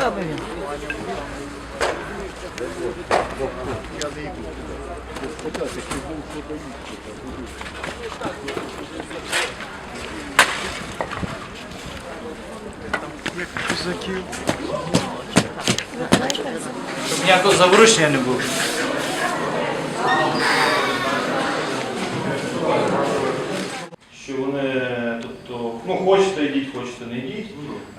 саме він. Я не йду. Спитати, чи був Як козаків. Щоб ніякого заворушення не було. Що вони ну хочете йдіть, хочете не йдіть,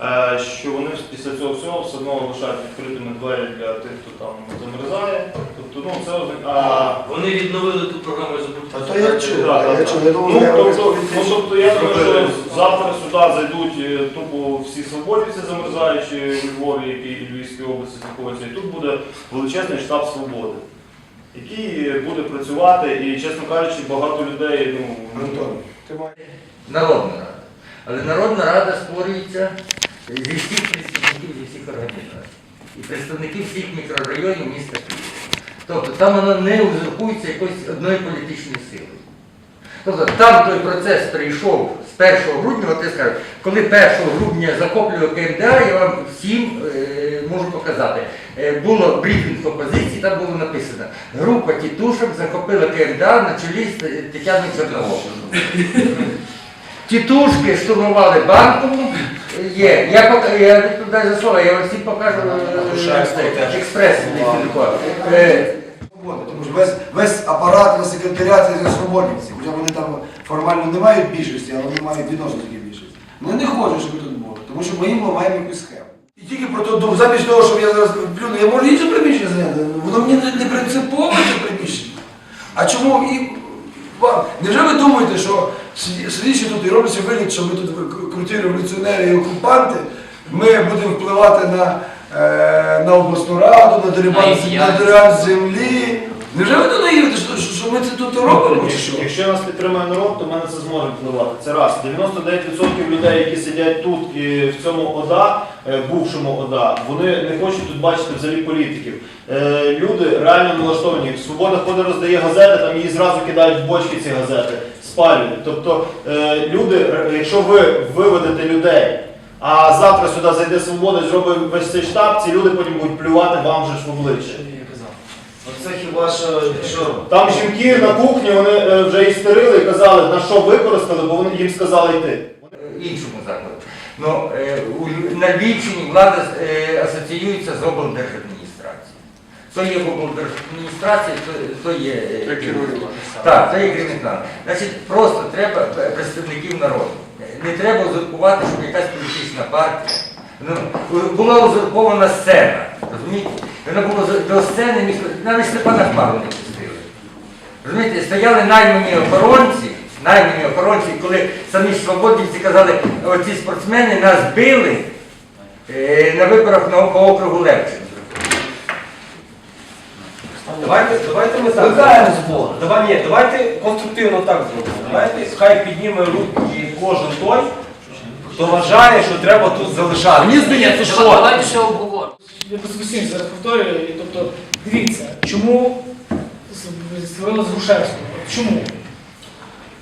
е, що вони після цього всього все одно лишають відкритими двері для тих, хто там замерзає. Тобто, ну це а, Вони відновили ту програму А забуття. то я чув, так, а я так, чув, я думав, Ну, я тобто, ну, тобто я думаю, що завтра сюди зайдуть е, тупо всі свободівці замерзаючі у Львові, які і Львівській області знаходяться, і тут буде величезний штаб свободи, який буде працювати, і, чесно кажучи, багато людей, ну, Антон, ти маєш. Народна рада. Але народна рада створюється зі всіх представників зі всіх організацій. І представників всіх мікрорайонів міста Києва. Тобто там воно не узурпується якоюсь одною політичною силою. Тобто там той процес прийшов з 1 грудня, от я скажу, коли 1 грудня захоплював КМДА, я вам всім е, можу показати. Е, було брифінг опозиції, там було написано, група тітушок захопила КМДА на чолі з Т- Тетяною Чорновол. Тітушки штурмували банкову. Є. Я, я відповідаю за слово, я вам всім покажу е, експрес. Е, Тому що весь, весь апарат на секретаріаті це свободівці. Хоча вони там формально не мають більшості, але вони мають відносно такі більшості. Вони не хочуть, щоб тут були, тому що ми їм ламаємо якусь схему. І тільки про то думаю, замість того, щоб я зараз плюну, я можу інше приміщення зайняти. Воно мені не, принципово це приміщення. А чому і вам? Невже ви думаєте, що сиді- тут і робиться вигляд, що ми тут круті революціонери і окупанти, ми будемо впливати на, е, на обласну раду, на дерибан, На землі? Невже ви тут наївите, що, що, що ми це тут робимо? Чи що? Якщо, якщо нас підтримує народ, то ми на це зможемо впливати. Це раз. 99% людей, які сидять тут і в цьому ОДА, е, бувшому ОДА, вони не хочуть тут бачити взагалі політиків. Е, Люди реально налаштовані. Свобода ходить, роздає газети, там її зразу кидають в бочки ці газети, спалюють. Тобто е, люди, якщо ви виведете людей, а завтра сюди зайде свобода і зробить весь цей штаб, ці люди потім будуть плювати вам же ж в обличчя. Оце хіба що, що Там жінки на кухні вони е, вже істерили і казали, на що використали, бо вони їм сказали йти. іншому закладу. Ну, е, на Львівщині влада е, асоціюється з облдержадміністрацією. То є облдержадміністрація, то, то є е, Так, це є кримінал. Значить, просто треба представників народу. Не треба узурпувати, щоб якась політична партія. Ну, була узурпована сцена. Розумієте? Вона була до сцени ніхто, навіть Степана Хмару не пустили. Розумієте, стояли наймані охоронці, наймані охоронці, коли самі свободівці казали, оці спортсмени нас били е, на виборах на округу Левченка. Давайте, давайте ми так. зробимо. Давай, ні, давайте конструктивно так зробимо. Давайте хай підніме руки кожен той, хто вважає, що треба тут залишати. Мені здається, що давайте ще обговоримо. Я просто постійно зараз повторюю, і, тобто, дивіться, чому з- створили з Грушевського? От Чому?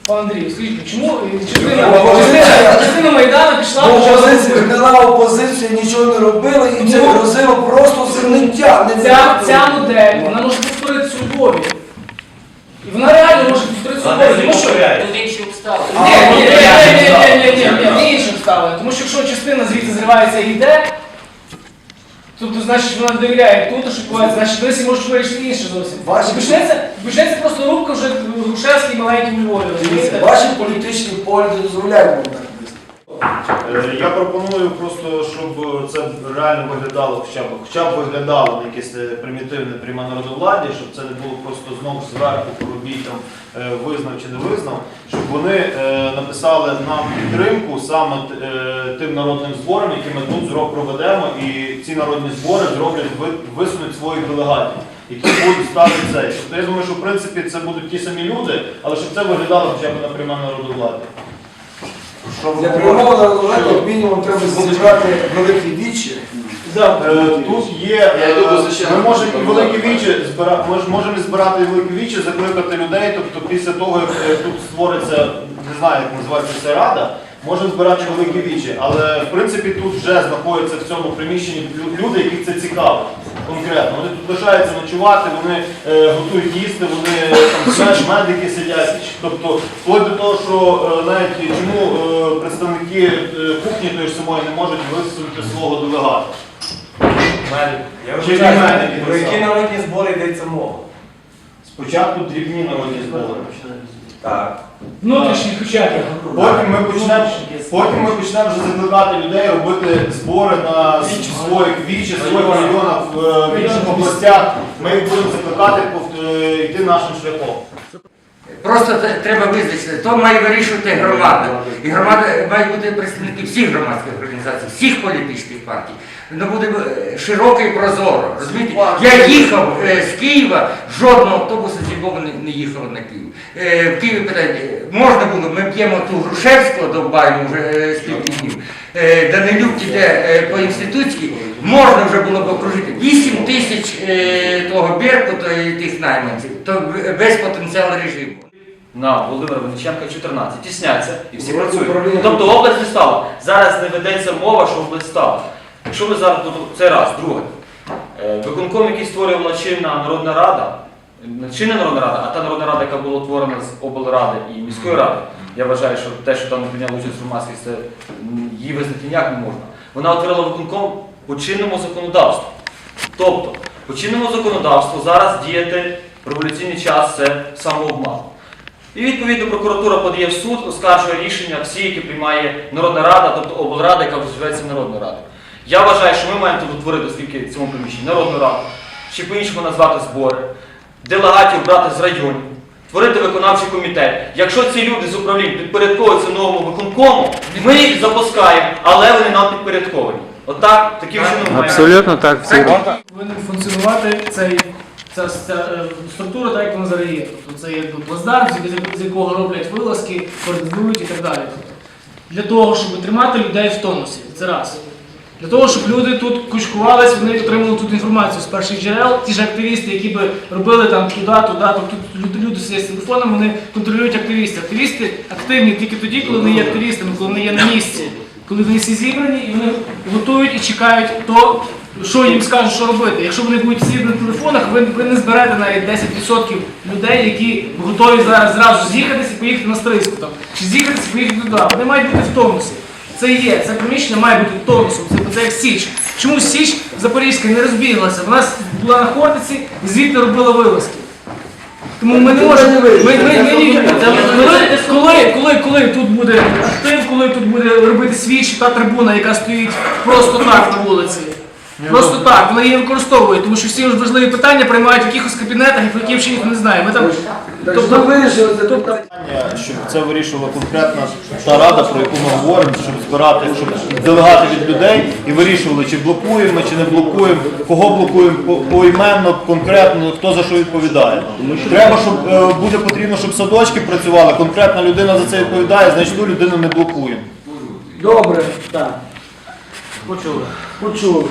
Пан Андрій, скажіть, чому частина, Ну, частина, частина Майдану пішла Бо опозиція гнила опозиція, нічого не робила, і це Ну, грозило просто зерниття. Не ця, ця модель, вона може повторитися у Львові. І вона реально може Вона Львові. не Тому що повторяє. Тут інші обставини. Ні, ні, ні, ні, ні, ні, ні, ні, ні, інші обставини. Тому що якщо частина звідси зривається і йде, тобто, значить, вона довіряє тут, що відбувається, значить, досі можуть вирішити інше зовсім. Ваші- Почнеться, почнеться просто рубка вже Грушевський маленький у Львові, розумієте? Ваші політичні погляди дозволяють вам так Я пропоную просто, щоб це реально виглядало хоча б, хоча б виглядало на якесь е, примітивне пряме народовладдя, щоб це не було просто знову зверху поробіть там е, визнав чи не визнав, щоб вони е, написали нам підтримку саме е, тим народним зборам, які ми тут зро- проведемо, і ці народні збори зроблять ви- висунуть своїх делегатів. Які будуть ставити цей. Тобто я думаю, що в принципі це будуть ті самі люди, але щоб це виглядало хоча б на пряме народовладдя. Що ви Для прямого народу як мінімум треба зібрати великі вічі. Е, Тут є, е, ми можемо і великі вічі збира- ми можемо збирати і великі вічі, закликати людей. Тобто після того, як е, тут створиться, не знаю, як називається ця рада, може збирати великі вічі. Але в принципі тут вже знаходяться в цьому приміщенні люди, яких це цікаво. Конкретно, вони тут лишаються ночувати, вони е, готують їсти, вони е, там знаєш, медики сидять. Тобто, вплоть до того, що е, навіть чому е, представники е, кухні тої ж самої не можуть висунути свого делегата. Я Чи вибачаюсь, немає Про які народні збори йдеться мова? Спочатку дрібні народні збори. Так. Внутрішніх учасників. Потім ми почнемо потім ми почнемо вже закликати людей робити збори на своїх вічі, своїх районах в, е, інших областях. Ми їх будемо закликати е, йти нашим шляхом. Просто треба визначити, то має вирішувати громада. І громада має бути представники всіх громадських організацій, всіх політичних партій. Воно буде е, широко і прозоро. Розумієте? Я їхав е, з Києва, жодного автобуса з Львова не, не їхав на Київ. Е, в Києві питання, можна було, ми п'ємо ту Грушевського, довбаємо вже е, скільки днів. Е, Данилюк іде е, по інституції, можна вже було б окружити 8 тисяч е, того Беркута і тих найманців, то без потенціалу режиму. на Володимира Вениченка 14. Тісняться і всі Ну, працюють. Тобто область не стала. Зараз не ведеться мова, що область стала. Якщо ви зараз це раз, друге. Е, Виконком, який створювала чинна Народна Рада, не чинна Народна Рада, а та Народна Рада, яка була утворена з облради і міської ради. Я вважаю, що те, що там не прийняли участь громадськість, це її визнати ніяк не можна. Вона утворила виконком по чинному законодавству. Тобто, по чинному законодавству зараз діяти революційний час це самообман. І відповідно прокуратура подає в суд, оскаржує рішення всі, які приймає Народна Рада, тобто облрада, яка вважається Народною Радою. Я вважаю, що ми маємо тут утворити скільки в цьому приміщенні Народну Раду, чи по-іншому назвати збори, делегатів брати з районів, творити виконавчий комітет. Якщо ці люди з управлінь підпорядковуються новому виконкому, ми їх запускаємо, але вони нам підпорядковані. Отак, таким чином маємо. Абсолютно так. всі. повинен функціонувати цей, ця, ця е, структура, так як вона зараз є. Тобто це є плацдарм, з- з якого роблять вилазки, координують і так далі. Тобто, для того, щоб тримати людей в тонусі, це раз. Для того, щоб люди тут кучкувались, вони отримали тут інформацію з перших джерел, ті ж активісти, які би робили там туди, туди, тобто люди, сидять з телефоном, вони контролюють активістів. Активісти активні тільки тоді, коли вони є активістами, коли вони є на місці, коли вони всі зібрані і вони готують і чекають то, що їм скажуть, що робити. Якщо вони будуть всі на телефонах, ви, ви не зберете навіть 10% людей, які готові зараз зразу з'їхатися і поїхати на стрийську там. Чи з'їхатися і поїхати туди. Вони мають бути в тонусі. Це є, це приміщення має бути тонусом, це, це як Січ. Чому Січ Запорізька не розбіглася? Вона була на Хортиці і звідти робила вилазки. Тому ми не можемо. Ми, ми, ми, ні- коли, коли, коли, коли тут буде актив, коли тут буде робити свіч, та трибуна, яка стоїть просто так на вулиці. Просто так, вона її використовує, тому що всі важливі питання приймають в якихось кабінетах, і про які ніхто не знає. Ми там, тобто, вирішили це питання. Питання, Щоб це вирішувала конкретна та рада, про яку ми говоримо, щоб збирати, щоб делегати від людей і вирішували, чи блокуємо, ми, чи не блокуємо, кого блокуємо по- поіменно, конкретно, хто за що відповідає. Треба, щоб е, буде потрібно, щоб садочки працювали, конкретна людина за це відповідає, значить ту людину не блокуємо. добре, так. Почули. Почули.